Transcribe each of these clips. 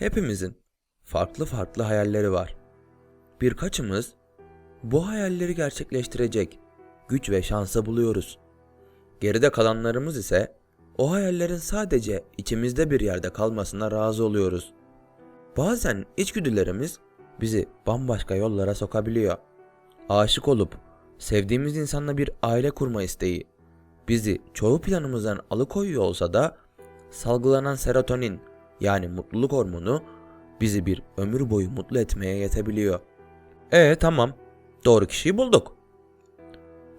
Hepimizin farklı farklı hayalleri var. Birkaçımız bu hayalleri gerçekleştirecek güç ve şansı buluyoruz. Geride kalanlarımız ise o hayallerin sadece içimizde bir yerde kalmasına razı oluyoruz. Bazen içgüdülerimiz bizi bambaşka yollara sokabiliyor. Aşık olup sevdiğimiz insanla bir aile kurma isteği bizi çoğu planımızdan alıkoyuyor olsa da salgılanan serotonin yani mutluluk hormonu bizi bir ömür boyu mutlu etmeye yetebiliyor. E tamam. Doğru kişiyi bulduk.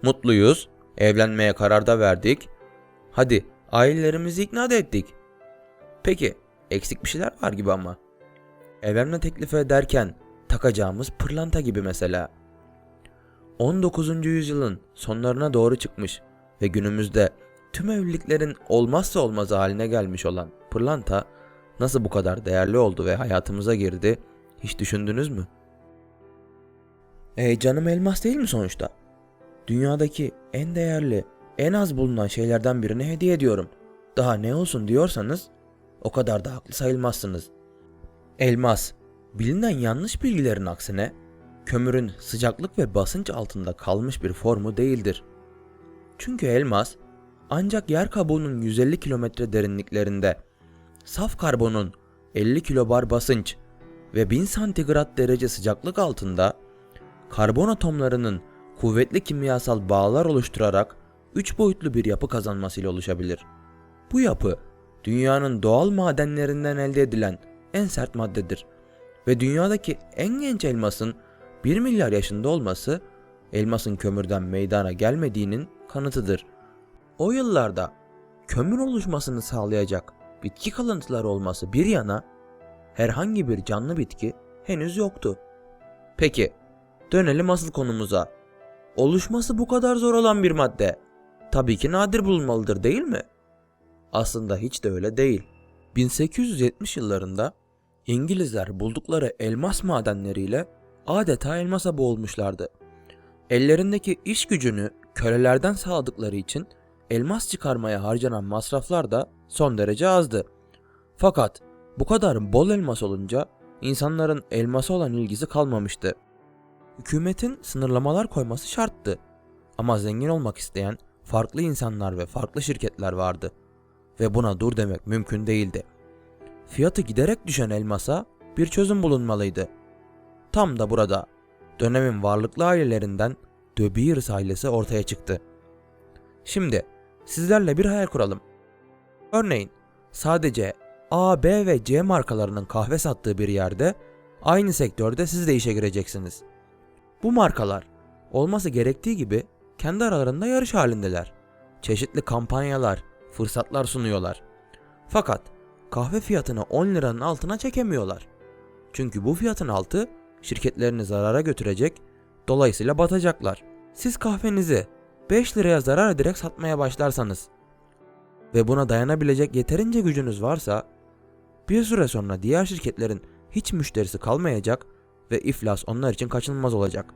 Mutluyuz. Evlenmeye karar da verdik. Hadi ailelerimizi ikna da ettik. Peki eksik bir şeyler var gibi ama. Evlenme teklifi ederken takacağımız pırlanta gibi mesela. 19. yüzyılın sonlarına doğru çıkmış ve günümüzde tüm evliliklerin olmazsa olmazı haline gelmiş olan pırlanta nasıl bu kadar değerli oldu ve hayatımıza girdi hiç düşündünüz mü? E canım elmas değil mi sonuçta? Dünyadaki en değerli, en az bulunan şeylerden birini hediye ediyorum. Daha ne olsun diyorsanız o kadar da haklı sayılmazsınız. Elmas, bilinen yanlış bilgilerin aksine kömürün sıcaklık ve basınç altında kalmış bir formu değildir. Çünkü elmas ancak yer kabuğunun 150 kilometre derinliklerinde saf karbonun 50 kilobar basınç ve 1000 santigrat derece sıcaklık altında karbon atomlarının kuvvetli kimyasal bağlar oluşturarak 3 boyutlu bir yapı kazanmasıyla oluşabilir. Bu yapı dünyanın doğal madenlerinden elde edilen en sert maddedir ve dünyadaki en genç elmasın 1 milyar yaşında olması elmasın kömürden meydana gelmediğinin kanıtıdır. O yıllarda kömür oluşmasını sağlayacak bitki kalıntıları olması bir yana herhangi bir canlı bitki henüz yoktu. Peki dönelim asıl konumuza. Oluşması bu kadar zor olan bir madde tabii ki nadir bulunmalıdır değil mi? Aslında hiç de öyle değil. 1870 yıllarında İngilizler buldukları elmas madenleriyle adeta elmasa boğulmuşlardı. Ellerindeki iş gücünü kölelerden sağladıkları için elmas çıkarmaya harcanan masraflar da son derece azdı. Fakat bu kadar bol elmas olunca insanların elmasa olan ilgisi kalmamıştı. Hükümetin sınırlamalar koyması şarttı. Ama zengin olmak isteyen farklı insanlar ve farklı şirketler vardı. Ve buna dur demek mümkün değildi. Fiyatı giderek düşen elmasa bir çözüm bulunmalıydı. Tam da burada dönemin varlıklı ailelerinden De Beers ailesi ortaya çıktı. Şimdi sizlerle bir hayal kuralım. Örneğin sadece A, B ve C markalarının kahve sattığı bir yerde aynı sektörde siz de işe gireceksiniz. Bu markalar olması gerektiği gibi kendi aralarında yarış halindeler. Çeşitli kampanyalar, fırsatlar sunuyorlar. Fakat kahve fiyatını 10 liranın altına çekemiyorlar. Çünkü bu fiyatın altı şirketlerini zarara götürecek, dolayısıyla batacaklar. Siz kahvenizi 5 liraya zarar ederek satmaya başlarsanız ve buna dayanabilecek yeterince gücünüz varsa bir süre sonra diğer şirketlerin hiç müşterisi kalmayacak ve iflas onlar için kaçınılmaz olacak.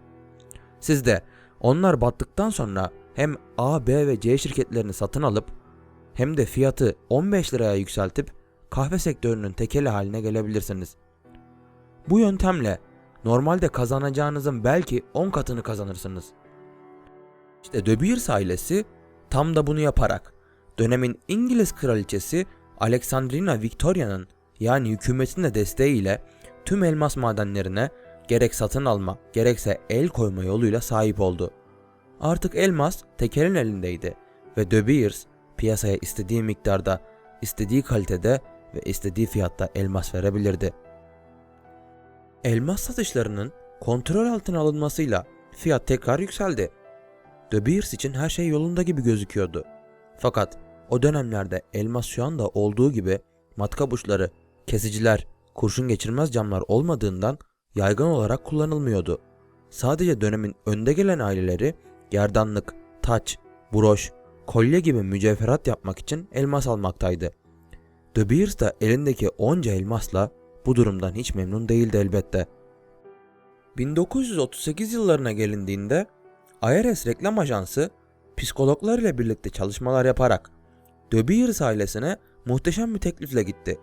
Siz de onlar battıktan sonra hem A, B ve C şirketlerini satın alıp hem de fiyatı 15 liraya yükseltip kahve sektörünün tekeli haline gelebilirsiniz. Bu yöntemle normalde kazanacağınızın belki 10 katını kazanırsınız. İşte De Beers ailesi tam da bunu yaparak dönemin İngiliz kraliçesi Alexandrina Victoria'nın yani hükümetin de desteğiyle tüm elmas madenlerine gerek satın alma gerekse el koyma yoluyla sahip oldu. Artık elmas tekelin elindeydi ve De Beers piyasaya istediği miktarda, istediği kalitede ve istediği fiyatta elmas verebilirdi. Elmas satışlarının kontrol altına alınmasıyla fiyat tekrar yükseldi. De Beers için her şey yolunda gibi gözüküyordu. Fakat o dönemlerde elmas şu anda olduğu gibi matkap uçları, kesiciler, kurşun geçirmez camlar olmadığından yaygın olarak kullanılmıyordu. Sadece dönemin önde gelen aileleri gerdanlık, taç, broş, kolye gibi mücevherat yapmak için elmas almaktaydı. De Beers de elindeki onca elmasla bu durumdan hiç memnun değildi elbette. 1938 yıllarına gelindiğinde IRS reklam ajansı psikologlar ile birlikte çalışmalar yaparak De Beers ailesine muhteşem bir teklifle gitti.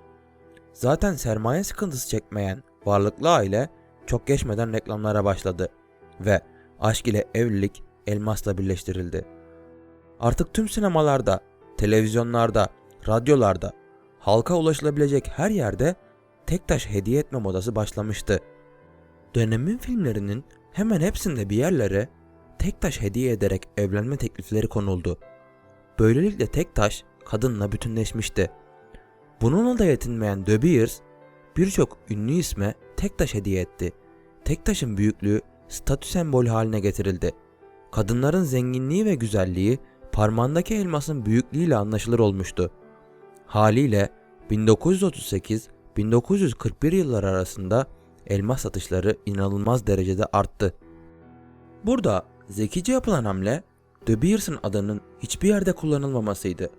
Zaten sermaye sıkıntısı çekmeyen varlıklı aile çok geçmeden reklamlara başladı ve aşk ile evlilik elmasla birleştirildi. Artık tüm sinemalarda, televizyonlarda, radyolarda, halka ulaşılabilecek her yerde tek taş hediye etme modası başlamıştı. Dönemin filmlerinin hemen hepsinde bir yerlere tek taş hediye ederek evlenme teklifleri konuldu. Böylelikle tek taş kadınla bütünleşmişti. Bununla da yetinmeyen De Beers birçok ünlü isme tek taş hediye etti. Tek taşın büyüklüğü statü sembolü haline getirildi. Kadınların zenginliği ve güzelliği parmağındaki elmasın büyüklüğüyle anlaşılır olmuştu. Haliyle 1938-1941 yılları arasında elmas satışları inanılmaz derecede arttı. Burada zekice yapılan hamle De Beers'ın adının hiçbir yerde kullanılmamasıydı.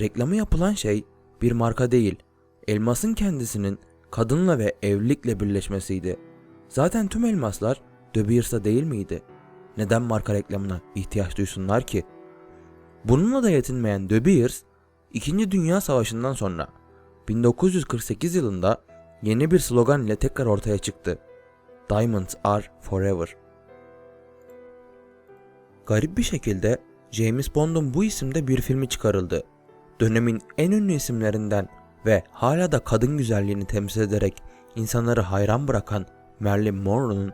Reklamı yapılan şey bir marka değil, elmasın kendisinin kadınla ve evlilikle birleşmesiydi. Zaten tüm elmaslar De Beers'ta değil miydi? Neden marka reklamına ihtiyaç duysunlar ki? Bununla da yetinmeyen De Beers, 2. Dünya Savaşı'ndan sonra 1948 yılında yeni bir slogan ile tekrar ortaya çıktı. Diamonds are forever. Garip bir şekilde James Bond'un bu isimde bir filmi çıkarıldı. Dönemin en ünlü isimlerinden ve hala da kadın güzelliğini temsil ederek insanları hayran bırakan Marilyn Monroe'nun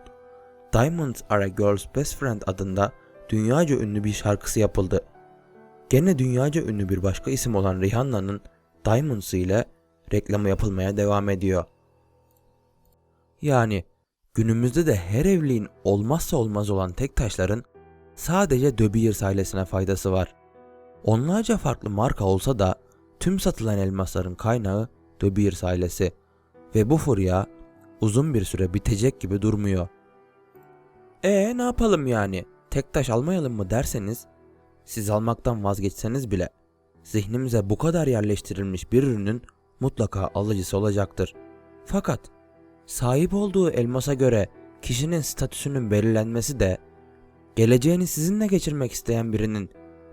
Diamonds Are a Girl's Best Friend adında dünyaca ünlü bir şarkısı yapıldı. Gene dünyaca ünlü bir başka isim olan Rihanna'nın Diamonds ile reklamı yapılmaya devam ediyor. Yani günümüzde de her evliliğin olmazsa olmaz olan tek taşların sadece De Beers ailesine faydası var. Onlarca farklı marka olsa da tüm satılan elmasların kaynağı De Beers ailesi ve bu furya uzun bir süre bitecek gibi durmuyor. E ne yapalım yani? Tek taş almayalım mı derseniz, siz almaktan vazgeçseniz bile zihnimize bu kadar yerleştirilmiş bir ürünün mutlaka alıcısı olacaktır. Fakat sahip olduğu elmasa göre kişinin statüsünün belirlenmesi de geleceğini sizinle geçirmek isteyen birinin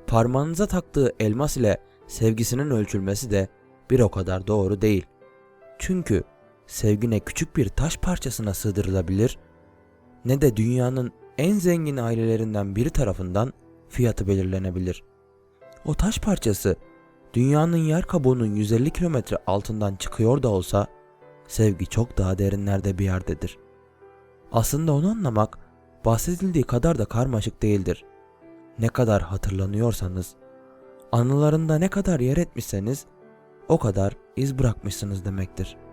parmağınıza taktığı elmas ile sevgisinin ölçülmesi de bir o kadar doğru değil. Çünkü sevgine küçük bir taş parçasına sığdırılabilir ne de dünyanın en zengin ailelerinden biri tarafından fiyatı belirlenebilir. O taş parçası dünyanın yer kabuğunun 150 kilometre altından çıkıyor da olsa sevgi çok daha derinlerde bir yerdedir. Aslında onu anlamak bahsedildiği kadar da karmaşık değildir. Ne kadar hatırlanıyorsanız, anılarında ne kadar yer etmişseniz o kadar iz bırakmışsınız demektir.''